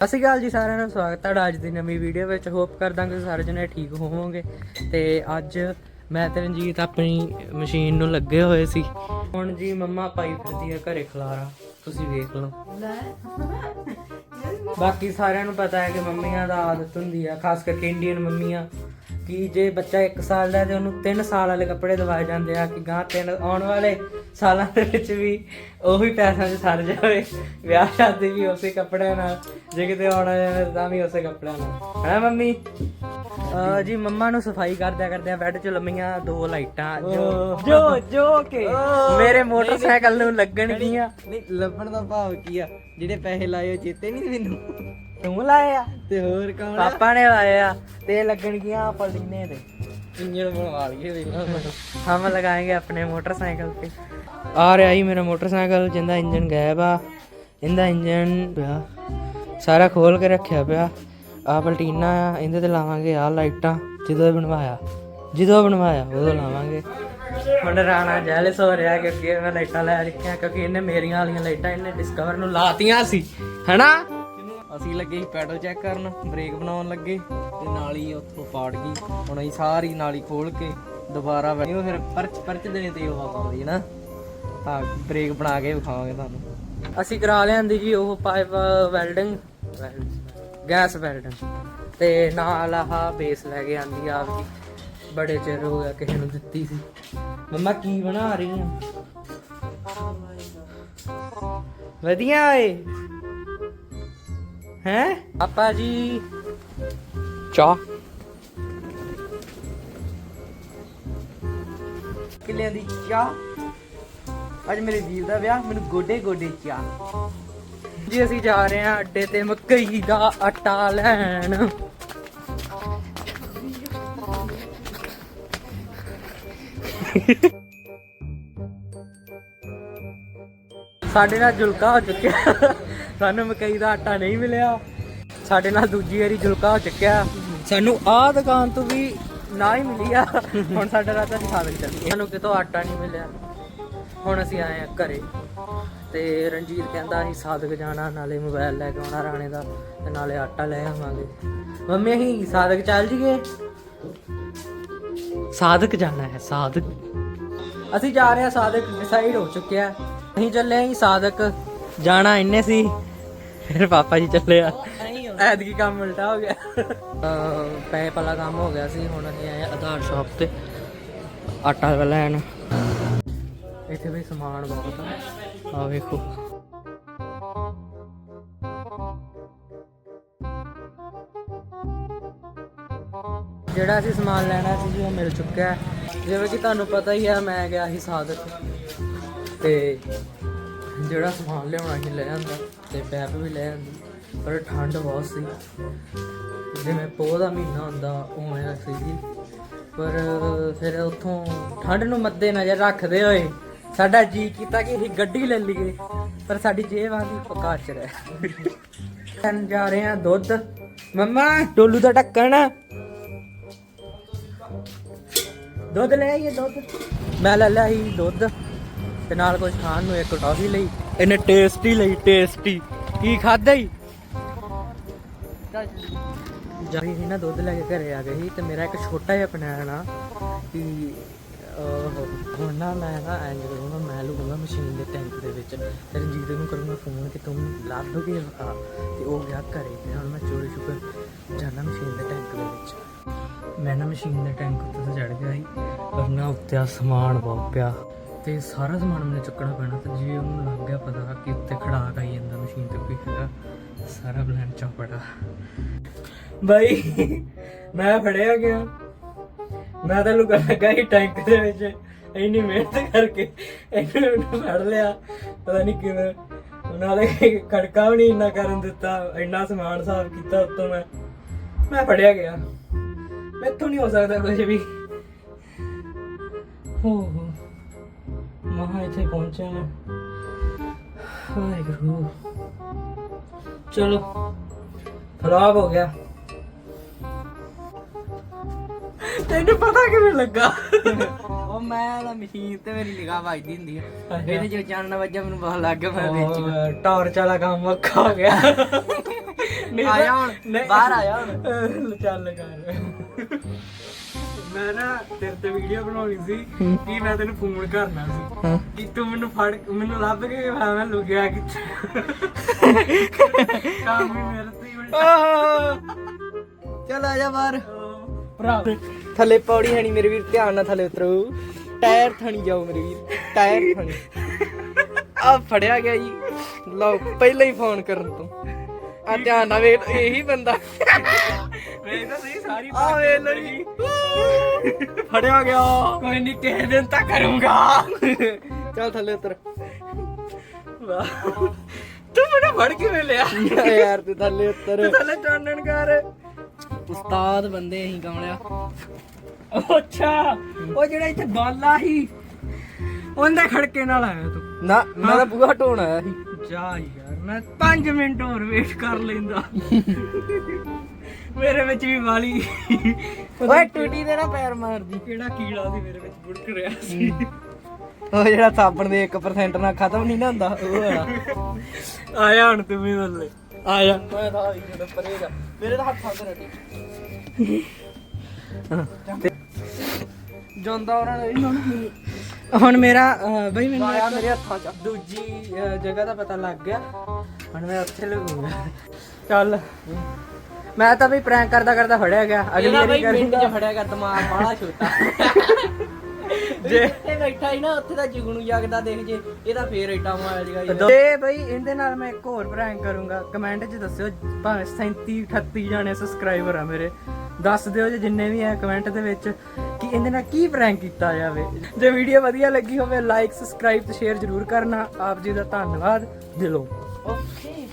ਸਤਿ ਸ਼੍ਰੀ ਅਕਾਲ ਜੀ ਸਾਰਿਆਂ ਨੂੰ ਸਵਾਗਤ ਹੈ ਅੱਜ ਦੀ ਨਵੀਂ ਵੀਡੀਓ ਵਿੱਚ। ਹੋਪ ਕਰਦਾ ਕਿ ਸਾਰੇ ਜਣੇ ਠੀਕ ਹੋਵੋਗੇ। ਤੇ ਅੱਜ ਮੈਂ ਤੇ ਰਣਜੀਤ ਆਪਣੀ ਮਸ਼ੀਨ ਨੂੰ ਲੱਗੇ ਹੋਏ ਸੀ। ਹੁਣ ਜੀ ਮੰਮਾ ਪਾਈ ਫਿਰਦੀ ਹੈ ਘਰੇ ਖਲਾਰਾ। ਤੁਸੀਂ ਵੇਖ ਲਓ। ਬਾਕੀ ਸਾਰਿਆਂ ਨੂੰ ਪਤਾ ਹੈ ਕਿ ਮੰਮੀਆਂ ਦਾ ਆਦਤ ਹੁੰਦੀ ਆ ਖਾਸ ਕਰਕੇ ਇੰਡੀਅਨ ਮੰਮੀਆਂ। ਕਿ ਜੇ ਬੱਚਾ 1 ਸਾਲ ਦਾ ਹੈ ਤੇ ਉਹਨੂੰ 3 ਸਾਲ ਵਾਲੇ ਕੱਪੜੇ ਦਵਾਏ ਜਾਂਦੇ ਆ ਕਿ ਗਾਂ ਤਿੰਨ ਆਉਣ ਵਾਲੇ ਸਾਲਾਂ ਦੇ ਵਿੱਚ ਵੀ ਉਹੀ ਪੈਸਿਆਂ 'ਚ ਸਰ ਜਾਵੇ। ਵਿਆਹ ਸ਼ਾਦੀ ਵੀ ਉਸੇ ਕੱਪੜਿਆਂ ਨਾਲ ਜੇ ਕਿਤੇ ਆਉਣਾ ਜਾਣਾ ਤਾਂ ਵੀ ਉਸੇ ਕੱਪੜਿਆਂ ਨਾਲ। ਹੈ ਮੰਮੀ? ਅਹ ਜੀ ਮੰਮਾ ਨੂੰ ਸਫ਼ਾਈ ਕਰਦਿਆਂ ਕਰਦਿਆਂ ਬੈੱਡ 'ਚ ਲੰਮੀਆਂ ਦੋ ਲਾਈਟਾਂ ਜੋ ਜੋ ਜੋ ਕੇ ਮੇਰੇ ਮੋਟਰਸਾਈਕਲ ਨੂੰ ਲੱਗਣਗੀਆਂ। ਨਹੀਂ ਲੱਭਣ ਦਾ ਭਾਵ ਕੀ ਆ? ਜਿਹੜੇ ਪੈਸੇ ਲਾਏ ਉਹ ਚੇਤੇ ਨਹੀਂ ਮੈਨੂੰ? ਤੂੰ ਲਾਏ ਤੇ ਹੋਰ ਕੌਣ ਪਾਪਾ ਨੇ ਲਾਏ ਆ ਤੇ ਲੱਗਣਗੀਆਂ ਪਲੀਨੇ ਤੇ। ਇੰਜਣ ਬਣਵਾ ਲਈਏ ਵੇਖਣਾ ਹਮ ਲਗਾਏਗੇ ਆਪਣੇ ਮੋਟਰਸਾਈਕਲ ਤੇ। ਆ ਰਿਹਾ ਹੀ ਮੇਰਾ ਮੋਟਰਸਾਈਕਲ ਜਿੰਦਾ ਇੰਜਣ ਗਾਇਬ ਆ। ਇਹਦਾ ਇੰਜਣ ਪਿਆ। ਸਾਰਾ ਖੋਲ ਕੇ ਰੱਖਿਆ ਪਿਆ। ਆ ਪਲਟੀਨਾ ਇਹਦੇ ਤੇ ਲਾਵਾਂਗੇ ਆ ਲਾਈਟਾਂ। ਜਦੋਂ ਬਣਵਾਇਆ ਜਦੋਂ ਬਣਵਾਇਆ ਉਦੋਂ ਲਾਵਾਂਗੇ। ਹੁਣ ਰਾਣਾ ਜੈਲਸ ਹੋ ਰਿਹਾ ਕਿਉਂਕਿ ਮੈਂ ਲਾਈਟਾਂ ਲੈ ਰੱਖੀਆਂ ਕਿਉਂਕਿ ਇਹਨੇ ਮੇਰੀਆਂ ਵਾਲੀਆਂ ਲਾਈਟਾਂ ਇਹਨੇ ਡਿਸਕਵਰ ਨੂੰ ਲਾਤੀਆਂ ਸੀ। ਹਨਾ? ਅਸੀਂ ਲੱਗੇ ਸੀ ਪੈਡਲ ਚੈੱਕ ਕਰਨ, ਬ੍ਰੇਕ ਬਣਾਉਣ ਲੱਗੇ ਤੇ ਨਾਲੀ ਉੱਥੋਂ ਪਾੜ ਗਈ। ਹੁਣ ਅਸੀਂ ਸਾਰੀ ਨਾਲੀ ਖੋਲ ਕੇ ਦੁਬਾਰਾ ਬਣੀ ਉਹ ਫਿਰ ਪਰਚ ਪਰਚ ਦੇਣੇ ਤੇ ਉਹ ਆਉਂਦੀ ਨਾ ਤਾਂ ਬ੍ਰੇਕ ਬਣਾ ਕੇ ਵਿਖਾਵਾਂਗੇ ਤੁਹਾਨੂੰ। ਅਸੀਂ ਕਰਾ ਲਿਆਂਦੀ ਜੀ ਉਹ ਪਾਈਪ ਵੈਲਡਿੰਗ, ਗੈਸ ਵੈਲਡਿੰਗ। ਤੇ ਨਾਲ ਆਹ ਬੇਸ ਲੈ ਕੇ ਆਂਦੀ ਆ ਆਪਦੀ ਬੜੇ ਚਿਰ ਹੋ ਗਿਆ ਕਿਸੇ ਨੂੰ ਦਿੱਤੀ ਸੀ। ਮੰਮਾ, ਕੀ ਬਣਾ ਰਹੀ ਆ ਵਧੀਆ ਏ। ਹੈ ਪਾਪਾ ਜੀ। ਚਾਹ। ਕਿੱਲਿਆਂ ਦੀ ਚਾਹ। ਅੱਜ ਮੇਰੇ ਵੀਰ ਦਾ ਵਿਆਹ ਮੈਨੂੰ ਗੋਡੇ ਗੋਡੇ ਚਾਹ। ਜੀ ਅਸੀਂ ਜਾ ਰਹੇ ਹਾਂ ਅੱਡੇ ਤੇ ਮੱਕਈ ਦਾ ਆਟਾ ਲੈਣ। ਸਾਡੇ ਨਾਲ ਜੁਲਕਾ ਹੋ ਚੁੱਕਿਆ। ਸਾਨੂੰ ਮੱਕਈ ਦਾ ਆਟਾ ਨਹੀਂ ਮਿਲਿਆ। ਸਾਡੇ ਨਾਲ ਦੂਜੀ ਵਾਰੀ ਜੁਲਕਾ ਹੋ ਚੁੱਕਿਆ। ਸਾਨੂੰ ਆਹ ਦੁਕਾਨ ਤੋਂ ਵੀ ਨਾ ਹੀ ਮਿਲੀ ਆ। ਹੁਣ ਸਾਡਾ ਰਾਤਾ ਨਹੀਂ ਖਾ ਚੱਲੀ ਸਾਨੂੰ ਕਿਤੋਂ ਆਟਾ ਨਹੀਂ ਮਿਲਿਆ। ਹੁਣ ਅਸੀਂ ਆਏ ਆ ਘਰੇ। ਤੇ ਰਣਜੀਤ ਕਹਿੰਦਾ ਅਸੀਂ ਸਾਦਕ ਜਾਣਾ ਨਾਲੇ ਮੋਬਾਈਲ ਲੈ ਕੇ ਆਉਣਾ ਰਾਣੇ ਦਾ ਤੇ ਨਾਲੇ ਆਟਾ ਲੈ ਆਵਾਂਗੇ। ਮੰਮੀ ਅਸੀਂ ਸਾਦਕ ਚੱਲ ਜੀਏ ਸਾਦਕ ਜਾਣਾ ਹੈ ਸਾਦਕ ਅਸੀਂ ਜਾ ਰਹੇ ਹਾਂ ਸਾਦਕ ਡਿਸਾਈਡ ਹੋ ਚੁੱਕਿਆ। ਅਸੀਂ ਚੱਲੇ ਜੀ ਸਾਦਕ ਜਾਣਾ ਇੰਨੇ ਸੀ। ਫਿਰ ਪਾਪਾ ਜੀ ਚੱਲੇ ਆ। ਐਤਕੀ ਕੰਮ ਉਲਟਾ ਹੋ ਗਿਆ। ਅਹ ਪੈਸੇ ਵਾਲਾ ਕੰਮ ਹੋ ਗਿਆ ਸੀ, ਹੁਣ ਅਸੀਂ ਆਏ ਆਧਾਰ ਸ਼ਾਪ ਤੇ, ਆਟਾ ਲੈਣ। ਇੱਥੇ ਵੀ ਸਮਾਨ ਬਹੁਤ ਆ। ਆ ਵੇਖੋ। ਜਿਹੜਾ ਅਸੀਂ ਸਮਾਨ ਲੈਣਾ ਸੀ ਜੀ, ਉਹ ਮਿਲ ਚੁੱਕਿਆ। ਜਿਵੇਂ ਕਿ ਤੁਹਾਨੂੰ ਪਤਾ ਹੀ ਹੈ ਮੈਂ ਗਿਆ ਸੀ ਸਾਦਕ ਤੇ ਜਿਹੜਾ ਸਮਾਨ ਲਿਆਉਣਾ ਸੀ, ਲੈ ਆਂਦਾ। ਤੇ ਪੈਪ ਵੀ ਲੈ ਆਂਦੀ, ਪਰ ਠੰਡ ਬਹੁਤ ਸੀ। ਜਿਵੇਂ ਪੋਹ ਦਾ ਮਹੀਨਾ ਹੁੰਦਾ, ਉਵੇਂ ਸੀ ਜੀ। ਪਰ ਫਿਰ ਉੱਥੋਂ ਠੰਡ ਨੂੰ ਮੱਦੇ ਨਜ਼ਰ ਰੱਖਦੇ ਹੋਏ ਸਾਡਾ ਜੀ ਕੀਤਾ ਕਿ ਅਸੀਂ ਗੱਡੀ ਲੈ ਲਈਏ, ਪਰ ਸਾਡੀ ਜੇਬ ਆਂਦੀ ਪਕਾ ਚ ਰਹਿ ਕਰਨ ਜਾ ਰਹੇ ਹਾਂ ਦੁੱਧ। ਮੰਮਾ ਟੋਲੂ ਦਾ ਢੱਕਣ। ਦੁੱਧ ਲੈ ਆਈਏ ਦੁੱਧ। ਮੈਂ ਲੈ ਲਿਆ ਸੀ ਦੁੱਧ, ਤੇ ਨਾਲ ਕੁਝ ਖਾਣ ਨੂੰ ਇੱਕ ਟੌਫੀ ਲਈ। ਇਹਨੇ ਟੇਸਟੀ ਲਈ ਟੇਸਟੀ ਕੀ ਖਾਦਾ ਹੀ ਜਾਈ ਸੀ ਨਾ ਦੁੱਧ ਲੈ ਕੇ ਘਰੇ ਆ ਗਈ ਤੇ ਮੇਰਾ ਇੱਕ ਛੋਟਾ ਜਿਹਾ ਪਲਾਨ ਆ ਕਿ ਹੁਣ ਨਾ ਮੈਂ ਨਾ ਐਂ ਕਰੂੰਗਾ ਮੈਂ ਲੂੰਗਾ ਮਸ਼ੀਨ ਦੇ ਟੈਂਕ ਦੇ ਵਿੱਚ। ਤੇ ਰਣਜੀਤ ਨੂੰ ਕਰੂੰਗਾ ਫੋਨ ਕਿ ਤੂੰ ਲੱਭ ਕੇ ਵਿਖਾ ਤੇ ਉਹ ਗਿਆ ਘਰੇ ਤੇ ਹੁਣ ਮੈਂ ਚੋਰੀ ਛੁਪੇ ਜਾਣਾ ਮਸ਼ੀਨ ਦੇ ਟੈਂਕ ਦੇ ਵਿੱਚ। ਮੈਂ ਨਾ ਮਸ਼ੀਨ ਦੇ ਟੈਂਕ ਉੱਤੇ ਤਾਂ ਚੜ ਗਿਆ ਸੀ, ਪਰ ਨਾ ਉੱਤੇ ਆ ਸਮਾਨ ਬਹੁਤ ਪਿਆ। ਤੇ ਸਾਰਾ ਸਮਾਨ ਮੈਨੂੰ ਚੁੱਕਣਾ ਪੈਣਾ ਤੇ ਜੇ ਉਹਨੂੰ ਲੱਗ ਗਿਆ ਪਤਾ ਕਿ ਉੱਤੇ ਖੜਾਕ ਆਈ ਜਾਂਦਾ ਮਸ਼ੀਨ ਤੇ ਕੋਈ ਹੈਗਾ, ਸਾਰਾ ਪਲਾਨ ਚੌਪੜਾ। ਬਾਈ, ਮੈਂ ਫੜਿਆ ਗਿਆ ਮੈਂ ਤਾਂ ਲੁਕਾ ਲੱਗਾ ਸੀ ਟੈਂਕ ਦੇ ਵਿੱਚ, ਇੰਨੀ ਮਿਹਨਤ ਕਰਕੇ ਇਹਨੂੰ ਮੈਨੂੰ ਫੜ ਲਿਆ, ਪਤਾ ਨਹੀਂ ਕਿਵੇਂ। ਨਾਲੇ ਖੜਕਾ ਵੀ ਨਹੀਂ ਇੰਨਾ ਕਰਨ ਦਿੱਤਾ, ਇੰਨਾ ਸਮਾਨ ਸਾਫ਼ ਕੀਤਾ ਉੱਤੋਂ ਮੈਂ। ਮੈਂ ਫੜਿਆ ਗਿਆ। ਮੈਥੋਂ ਨਹੀਂ ਹੋ ਸਕਦਾ ਕੁਝ ਵੀ। ਹੋ। ਹੋ ਇੱਥੇ ਪਹੁੰਚਿਆ ਮੈਂ। ਵਾਹਿਗੁਰੂ। ਚਲੋ ਖਰਾਬ ਹੋ ਗਿਆ। ਤੈਨੂੰ ਪਤਾ ਕਿਵੇਂ ਲੱਗਾ? ਉਹ ਮੈਂ ਨਾ ਮਸ਼ੀਨ ਤੇ ਮੇਰੀ ਨਿਗਾਹ ਵੱਜਦੀ ਹੁੰਦੀ ਆ। ਇਹਦੇ ਜੋ ਚਾਨਣਾ ਵੱਜਾ ਮੈਨੂੰ ਬਹੁਤ ਲੱਗ ਗਿਆ ਮੈਂ ਵਿੱਚ। ਟਾਰਚ ਵਾਲਾ ਕੰਮ ਔਖਾ ਹੋ ਗਿਆ। ਆਇਆ ਹੁਣ ਬਾਹਰ ਆਇਆ ਹੁਣ। ਚੱਲ ਕਰ। ਮੈਂ ਨਾ ਤੇਰੇ ਤੇ ਵੀਡੀਓ ਬਣਾਉਣੀ ਸੀ ਕਿ ਮੈਂ ਤੈਨੂੰ ਫੋਨ ਕਰਨਾ ਸੀ। ਕਿ ਤੂੰ ਮੈਨੂੰ ਫੜ ਮੈਨੂੰ ਲੱਭ ਕੇ ਮੈਂ ਮੈਂ ਲੁਕਿਆ ਕਿੱਥੇ। ਕੰਮ ਵੀ ਮੇਰੇ ਤੇ ਹੀ ਉਲਟਾ। ਚੱਲ ਆ ਜਾ ਬਾਹਰ। ਭਰਾ ਥੱਲੇ ਪੌੜੀ ਹੈ ਨਹੀਂ ਮੇਰੇ ਵੀਰ ਧਿਆਨ ਨਾਲ ਥੱਲੇ ਉਤਰੋ। ਟਾਇਰ ਥਣੀ ਜਾਓ ਮੇਰੇ ਵੀਰ ਟਾਇਰ ਥਣੀ। ਆ ਫੜਿਆ ਗਿਆ ਜੀ। ਲਓ ਪਹਿਲਾਂ ਹੀ ਫੋਨ ਕਰਨ ਤੋਂ। ਆ ਧਿਆਨ ਨਾਲ ਵੇਖ ਇਹੀ ਬੰਦਾ। ਵੇਖ ਤਾਂ ਸਹੀ ਸਾਰੀ ਆ ਵੇਖ ਲਓ ਜੀ। ਫੜਿਆ ਗਿਆ। ਕੋਈ ਨਹੀਂ ਕਿਸੇ ਦਿਨ ਤਾਂ ਕਰੂੰਗਾ। ਚੱਲ ਥੱਲੇ ਉਤਰ। ਤੂੰ ਮੈਨੂੰ ਫੜ ਕਿਵੇਂ ਲਿਆ? ਯਾਰ ਤੂੰ ਥੱਲੇ ਉਤਰ। ਥੱਲੇ ਚਾਨਣ ਕਰ। ਉਸਤਾਦ ਬੰਦੇ ਅਸੀਂ ਕਮਲਿਆ ਅੱਛਾ ਉਹ ਜਿਹੜਾ ਇੱਥੇ ਬਾਲਾ ਸੀ ਉਹਦੇ ਖੜਕੇ ਨਾਲ ਆਇਆ ਤੂੰ। ਨਾ ਮੈਂ ਤਾਂ ਬੂਹਾ ਢੋਣ ਆਇਆ ਸੀ। ਜਾ ਯਾਰ ਮੈਂ 5 ਮਿੰਟ ਹੋਰ ਵੇਟ ਕਰ ਲੈਂਦਾ। ਮੇਰੇ ਵਿੱਚ ਵੀ ਵਾਲੀ। ਓਏ ਟੂਟੀ ਦੇ ਨਾ ਪੈਰ ਮਾਰਦੀ। ਕਿਹੜਾ ਕੀੜਾ ਸੀ ਮੇਰੇ ਵਿੱਚ ਬੁੜਕ ਰਿਹਾ ਸੀ ਉਹ ਜਿਹੜਾ ਸਾਬਣ ਦੇ 1% ਨਾਲ ਖਤਮ ਨਹੀਂ ਨਾ ਹੁੰਦਾ ਉਹ ਵਾਲਾ। ਆਇਆ ਹੁਣ ਤੂੰ ਵੀ ਥੱਲੇ। ਆਇਆ। ਮੈਂ ਤਾਂ ਵੀ ਜਦੋਂ ਪਰੇਗਾ ਮੇਰੇ ਤਾਂ ਹੱਥਾਂ ਤੇ ਰੱਖੀ। ਜਾਂਦਾ ਉਹਨਾਂ ਨੇ ਹੁਣ। ਹੁਣ ਮੇਰਾ ਅਹ, ਬਈ ਮੈਨੂੰ ਆਇਆ ਮੇਰੇ ਹੱਥਾਂ 'ਚ ਦੂਜੀ ਅਹ, ਜਗ੍ਹਾ ਦਾ ਪਤਾ ਲੱਗ ਗਿਆ। ਹੁਣ ਮੈਂ ਉੱਥੇ ਲਗੂਗਾ। ਚੱਲ। ਮੈਂ ਤਾਂ ਵੀ ਪ੍ਰੈਂਕ ਕਰਦਾ ਕਰਦਾ ਫੜਿਆ ਗਿਆ। ਅਗਲੀ ਇਹਦਾ ਵਾਰੀ ਬਈ ਮਿੰਟ ਕਰੂੰਗਾ ਚ ਫੜਿਆ ਕਰ ਦਿਮਾਗ ਬਾਹਲਾ ਛੋਟਾ। ਜੇ ਇੱਥੇ ਬੈਠਾ ਹੀ ਨਾ ਉੱਥੇ ਦਾ ਜੁਗਨੂ ਜਾਗਦਾ ਦੇਖ ਜੇ। ਇਹਦਾ ਫੇਰ ਏਡਾ ਮਾਇਆ ਜਗਾ ਤੇ ਬਈ ਇਹਦੇ ਨਾਲ ਮੈਂ ਇੱਕ ਹੋਰ ਪ੍ਰੈਂਕ ਕਰੂੰਗਾ। ਕਮੈਂਟ 'ਚ ਦੱਸਿਓ ਭਾਵੇਂ 37 38 ਜਾਣੇ ਸਬਸਕ੍ਰਾਈਬਰ ਆ ਮੇਰੇ। ਦੱਸ ਦਿਓ ਜੇ ਜਿੰਨੇ ਵੀ ਆ ਕਮੈਂਟ ਦੇ ਵਿੱਚ ਕਿ ਇਹਦੇ ਨਾਲ ਕੀ ਪ੍ਰੈਂਕ ਕੀਤਾ ਜਾਵੇ। ਜੇ ਵੀਡੀਓ ਵਧੀਆ ਲੱਗੀ ਹੋਵੇ ਲਾਈਕ ਸਬਸਕ੍ਰਾਈਬ ਤੇ ਸ਼ੇਅਰ ਜ਼ਰੂਰ ਕਰਨਾ। ਆਪ ਜੀ ਦਾ ਧੰਨਵਾਦ। ਦਿਲੋਂ। ਓਕੇ